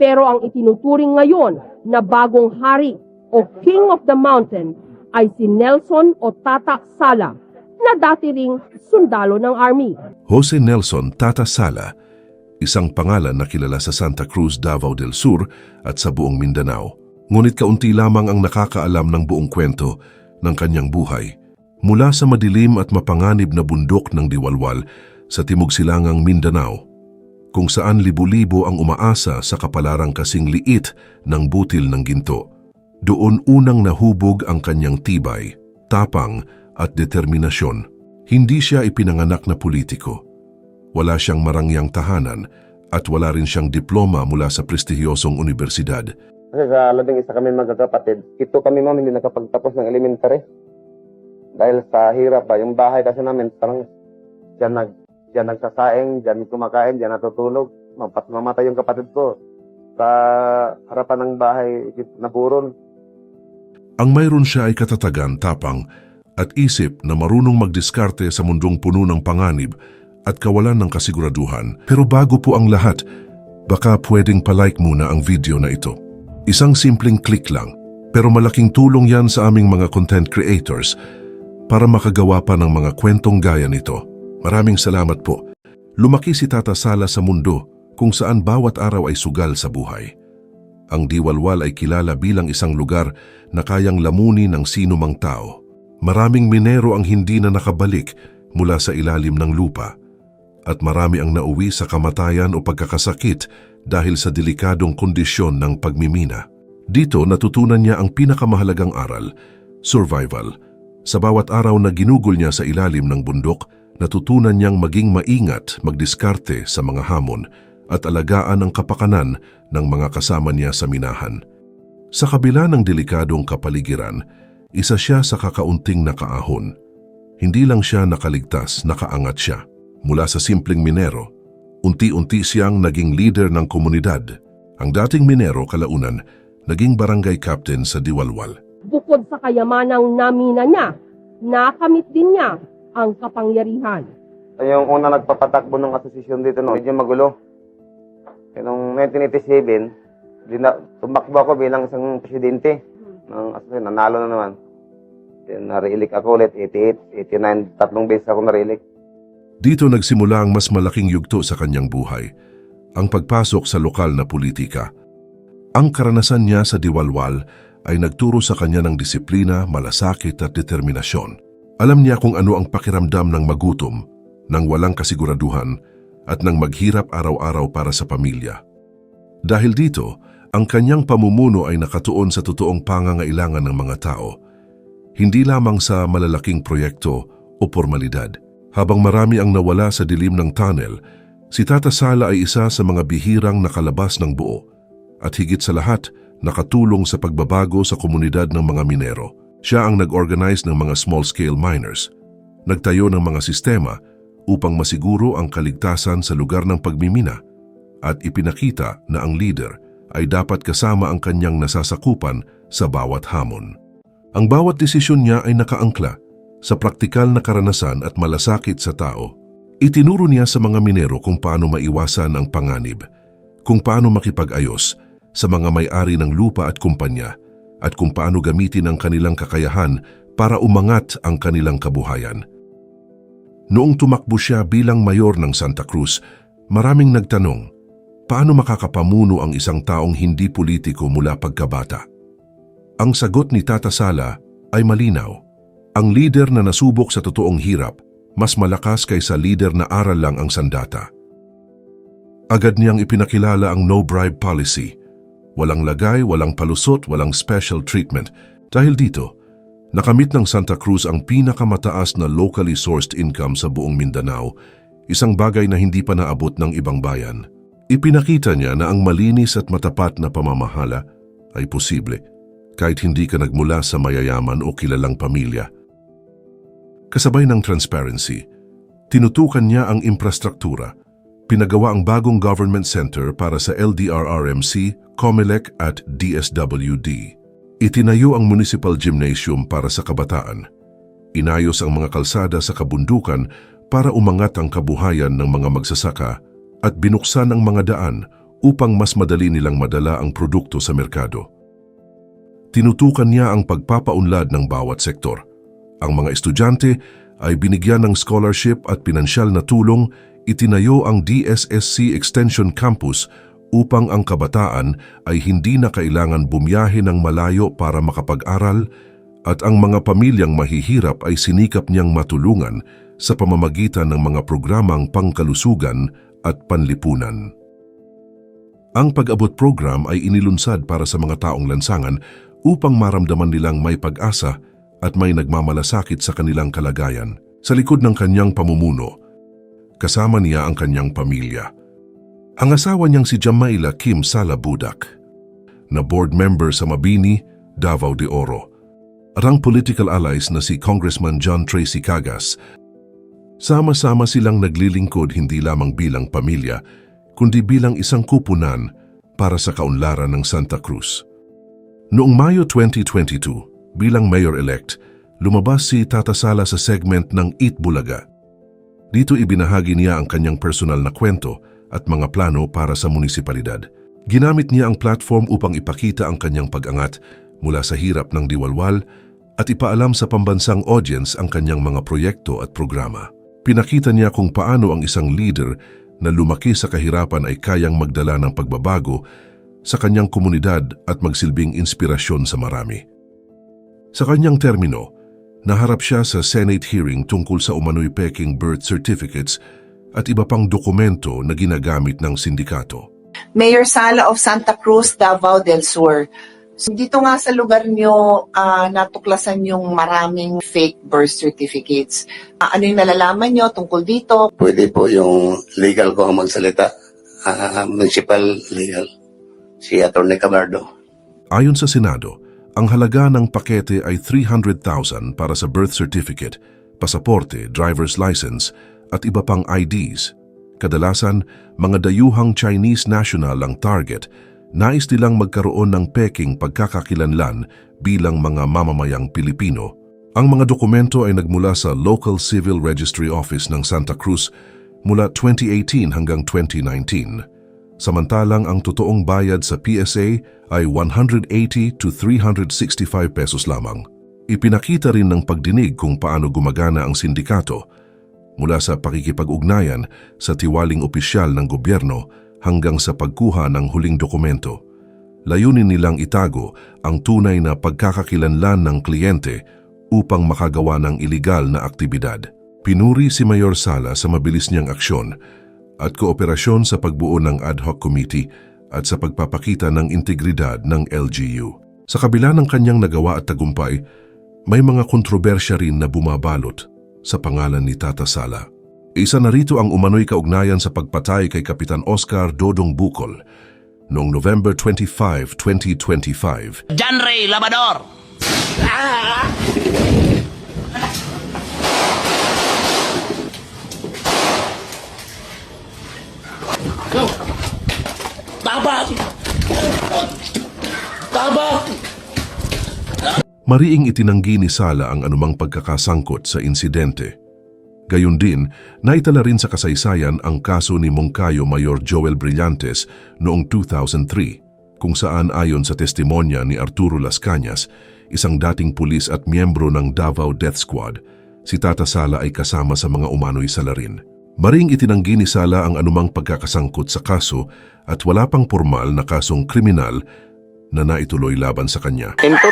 Pero ang itinuturing ngayon na bagong hari o King of the Mountain ay si Nelson o Tata Sala na dati ring sundalo ng army. Jose Nelson Tata Sala, isang pangalan na kilala sa Santa Cruz, Davao del Sur at sa buong Mindanao. Ngunit kaunti lamang ang nakakaalam ng buong kwento ng kanyang buhay. Mula sa madilim at mapanganib na bundok ng Diwalwal sa timog silangang Mindanao, kung saan libo-libo ang umaasa sa kapalarang kasing liit ng butil ng ginto. Doon unang nahubog ang kanyang tibay, tapang at determinasyon. Hindi siya ipinanganak na politiko. Wala siyang marangyang tahanan at wala rin siyang diploma mula sa prestihiyosong universidad. Kasi sa labing isa kami magkakapatid, ito kami ma'am hindi nakapagtapos ng elementary. Dahil sa hirap ba, yung bahay kasi namin parang diyan nag diyan nagsasaing, diyan kumakain, diyan natutulog. Mapat mamatay yung kapatid ko sa harapan ng bahay naburon. Ang mayroon siya ay katatagan, tapang at isip na marunong magdiskarte sa mundong puno ng panganib at kawalan ng kasiguraduhan. Pero bago po ang lahat, baka pwedeng palike muna ang video na ito. Isang simpleng click lang, pero malaking tulong yan sa aming mga content creators para makagawa pa ng mga kwentong gaya nito. Maraming salamat po. Lumaki si Tata Sala sa mundo kung saan bawat araw ay sugal sa buhay. Ang Diwalwal ay kilala bilang isang lugar na kayang lamunin ng sino mang tao. Maraming minero ang hindi na nakabalik mula sa ilalim ng lupa at marami ang nauwi sa kamatayan o pagkakasakit dahil sa delikadong kondisyon ng pagmimina. Dito natutunan niya ang pinakamahalagang aral, survival. Sa bawat araw na ginugol niya sa ilalim ng bundok, natutunan niyang maging maingat, magdiskarte sa mga hamon at alagaan ang kapakanan ng mga kasama niya sa minahan. Sa kabila ng delikadong kapaligiran, isa siya sa kakaunting nakaahon. Hindi lang siya nakaligtas, nakaangat siya. Mula sa simpleng minero, unti-unti siyang naging leader ng komunidad. Ang dating minero kalaunan, naging barangay captain sa Diwalwal. Bukod sa kayamanang namina niya, nakamit din niya ang kapangyarihan. Yung una nagpapatakbo ng asosasyon dito, no, medyo magulo. Kaya noong 1987, di na, tumakbo ako bilang isang presidente ng asosasyon. Nanalo na naman. Then, nariilik ako ulit, 88, 89, tatlong beses ako nariilik. Dito nagsimula ang mas malaking yugto sa kanyang buhay, ang pagpasok sa lokal na politika. Ang karanasan niya sa Diwalwal ay nagturo sa kanya ng disiplina, malasakit at determinasyon. Alam niya kung ano ang pakiramdam ng magutom, ng walang kasiguraduhan, at ng maghirap araw-araw para sa pamilya. Dahil dito, ang kanyang pamumuno ay nakatuon sa totoong pangangailangan ng mga tao, hindi lamang sa malalaking proyekto o formalidad. Habang marami ang nawala sa dilim ng tunnel, si Tata Sala ay isa sa mga bihirang nakalabas ng buo at higit sa lahat nakatulong sa pagbabago sa komunidad ng mga minero. Siya ang nag-organize ng mga small-scale miners, nagtayo ng mga sistema upang masiguro ang kaligtasan sa lugar ng pagmimina at ipinakita na ang leader ay dapat kasama ang kanyang nasasakupan sa bawat hamon. Ang bawat desisyon niya ay nakaangkla sa praktikal na karanasan at malasakit sa tao. Itinuro niya sa mga minero kung paano maiwasan ang panganib, kung paano makipag-ayos sa mga may-ari ng lupa at kumpanya, at kung paano gamitin ang kanilang kakayahan para umangat ang kanilang kabuhayan. Noong tumakbo siya bilang mayor ng Santa Cruz, maraming nagtanong, paano makakapamuno ang isang taong hindi politiko mula pagkabata? Ang sagot ni Tata Sala ay malinaw. Ang leader na nasubok sa totoong hirap, mas malakas kaysa leader na aral lang ang sandata. Agad niyang ipinakilala ang no-bribe policy. Walang lagay, walang palusot, walang special treatment. Dahil dito, nakamit ng Santa Cruz ang pinakamataas na locally sourced income sa buong Mindanao, isang bagay na hindi pa naabot ng ibang bayan. Ipinakita niya na ang malinis at matapat na pamamahala ay posible kahit hindi ka nagmula sa mayayaman o kilalang pamilya. Kasabay ng transparency, tinutukan niya ang infrastruktura. Pinagawa ang bagong government center para sa LDRRMC, COMELEC at DSWD. Itinayo ang municipal gymnasium para sa kabataan. Inayos ang mga kalsada sa kabundukan para umangat ang kabuhayan ng mga magsasaka at binuksan ang mga daan upang mas madali nilang madala ang produkto sa merkado. Tinutukan niya ang pagpapaunlad ng bawat sektor. Ang mga estudyante ay binigyan ng scholarship at pinansyal na tulong, itinayo ang DSSC Extension Campus upang ang kabataan ay hindi na kailangan bumiyahe ng malayo para makapag-aral at ang mga pamilyang mahihirap ay sinikap niyang matulungan sa pamamagitan ng mga programang pangkalusugan at panlipunan. Ang pag-abot program ay inilunsad para sa mga taong lansangan upang maramdaman nilang may pag-asa at may nagmamalasakit sa kanilang kalagayan. Sa likod ng kanyang pamumuno, kasama niya ang kanyang pamilya. Ang asawa niyang si Jamaila Kim Sala Budak, na board member sa Mabini, Davao de Oro, at ang political allies na si Congressman John Tracy Cagas. Sama-sama silang naglilingkod hindi lamang bilang pamilya, kundi bilang isang kupunan para sa kaunlaran ng Santa Cruz. Noong Mayo 2022, bilang mayor-elect, lumabas si Tata Sala sa segment ng Eat Bulaga. Dito ibinahagi niya ang kanyang personal na kwento at mga plano para sa munisipalidad. Ginamit niya ang platform upang ipakita ang kanyang pag-angat mula sa hirap ng diwalwal at ipaalam sa pambansang audience ang kanyang mga proyekto at programa. Pinakita niya kung paano ang isang leader na lumaki sa kahirapan ay kayang magdala ng pagbabago sa kanyang komunidad at magsilbing inspirasyon sa marami. Sa kanyang termino, naharap siya sa Senate hearing tungkol sa umano'y peking birth certificates at iba pang dokumento na ginagamit ng sindikato. Mayor Sala of Santa Cruz, Davao del Sur. So, dito nga sa lugar nyo, ah, natuklasan yung maraming fake birth certificates. Ah, ano yung nalalaman nyo tungkol dito? Pwede po yung legal ko ang magsalita. Ah, municipal legal. Si Atty. Camardo. Ayon sa Senado, ang halaga ng pakete ay 300,000 para sa birth certificate, pasaporte, driver's license at iba pang IDs. Kadalasan, mga dayuhang Chinese national ang target, nais nilang magkaroon ng peking pagkakakilanlan bilang mga mamamayang Pilipino. Ang mga dokumento ay nagmula sa Local Civil Registry Office ng Santa Cruz mula 2018 hanggang 2019. Samantalang ang totoong bayad sa PSA ay 180 to 365 pesos lamang. Ipinakita rin ng pagdinig kung paano gumagana ang sindikato mula sa pakikipag-ugnayan sa tiwaling opisyal ng gobyerno hanggang sa pagkuha ng huling dokumento. Layunin nilang itago ang tunay na pagkakakilanlan ng kliyente upang makagawa ng iligal na aktibidad. Pinuri si Mayor Sala sa mabilis niyang aksyon at kooperasyon sa pagbuo ng ad hoc committee at sa pagpapakita ng integridad ng LGU. Sa kabila ng kanyang nagawa at tagumpay, may mga kontrobersya rin na bumabalot sa pangalan ni Tata Sala. Isa na rito ang umano'y kaugnayan sa pagpatay kay Kapitan Oscar Dodong Bukol noong November 25, 2025. John Ray Labador. Taba! Taba! Mariing itinanggi ni Sala ang anumang pagkakasangkot sa insidente. Gayun din, naitala rin sa kasaysayan ang kaso ni Mongkayo Mayor Joel Brillantes noong 2003, kung saan ayon sa testimonya ni Arturo Las Cañas, isang dating pulis at miyembro ng Davao Death Squad, si Tata Sala ay kasama sa mga umano'y salarin. Maring itinanggi ni Sala ang anumang pagkakasangkot sa kaso at wala pang formal na kasong kriminal na naituloy laban sa kanya. In 2000,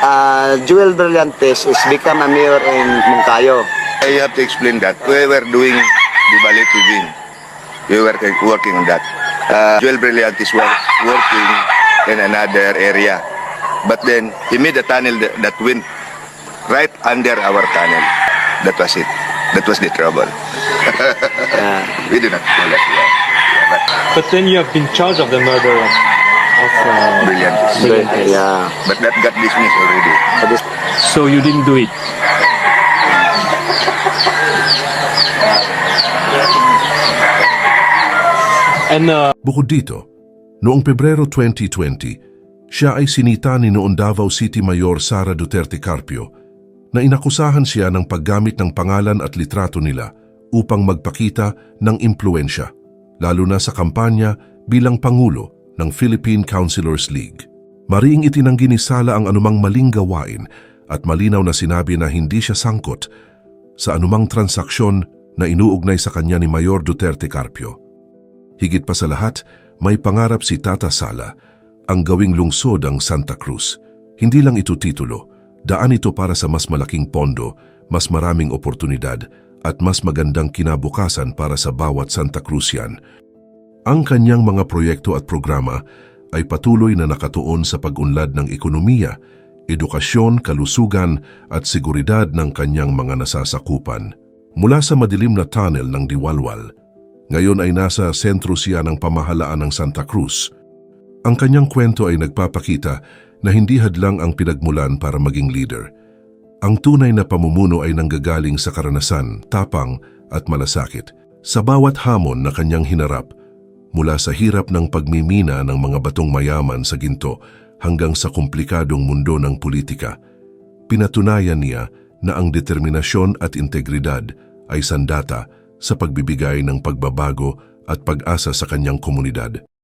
uh, Joel Brillantes is become a mayor in Moncayo. I have to explain that. We were doing the ballet tubing. We were working on that. Uh, Joel Brillantes was working in another area. But then, he made a tunnel that, went right under our tunnel. That was it. That was the trouble. we do not call that yeah. Yeah, but But then you have been charged of the murder of, of uh, Brillantes. Yeah. But that got dismissed already. so you didn't do it. And uh, Bukod dito, noong Pebrero 2020, siya ay sinita ni noon Davao City Mayor Sara Duterte Carpio na inakusahan siya ng paggamit ng pangalan at litrato nila upang magpakita ng impluensya, lalo na sa kampanya bilang Pangulo ng Philippine Councilors League. Mariing itinanggi ni Sala ang anumang maling gawain at malinaw na sinabi na hindi siya sangkot sa anumang transaksyon na inuugnay sa kanya ni Mayor Duterte Carpio. Higit pa sa lahat, may pangarap si Tata Sala ang gawing lungsod ang Santa Cruz. Hindi lang ito titulo, daan ito para sa mas malaking pondo, mas maraming oportunidad at mas magandang kinabukasan para sa bawat Santa Cruzian. Ang kanyang mga proyekto at programa ay patuloy na nakatuon sa pag-unlad ng ekonomiya, edukasyon, kalusugan at seguridad ng kanyang mga nasasakupan. Mula sa madilim na tunnel ng Diwalwal, ngayon ay nasa sentro siya ng pamahalaan ng Santa Cruz. Ang kanyang kwento ay nagpapakita na hindi hadlang ang pinagmulan para maging leader. Ang tunay na pamumuno ay nanggagaling sa karanasan, tapang at malasakit. Sa bawat hamon na kanyang hinarap, mula sa hirap ng pagmimina ng mga batong mayaman sa ginto hanggang sa komplikadong mundo ng politika, pinatunayan niya na ang determinasyon at integridad ay sandata sa pagbibigay ng pagbabago at pag-asa sa kanyang komunidad.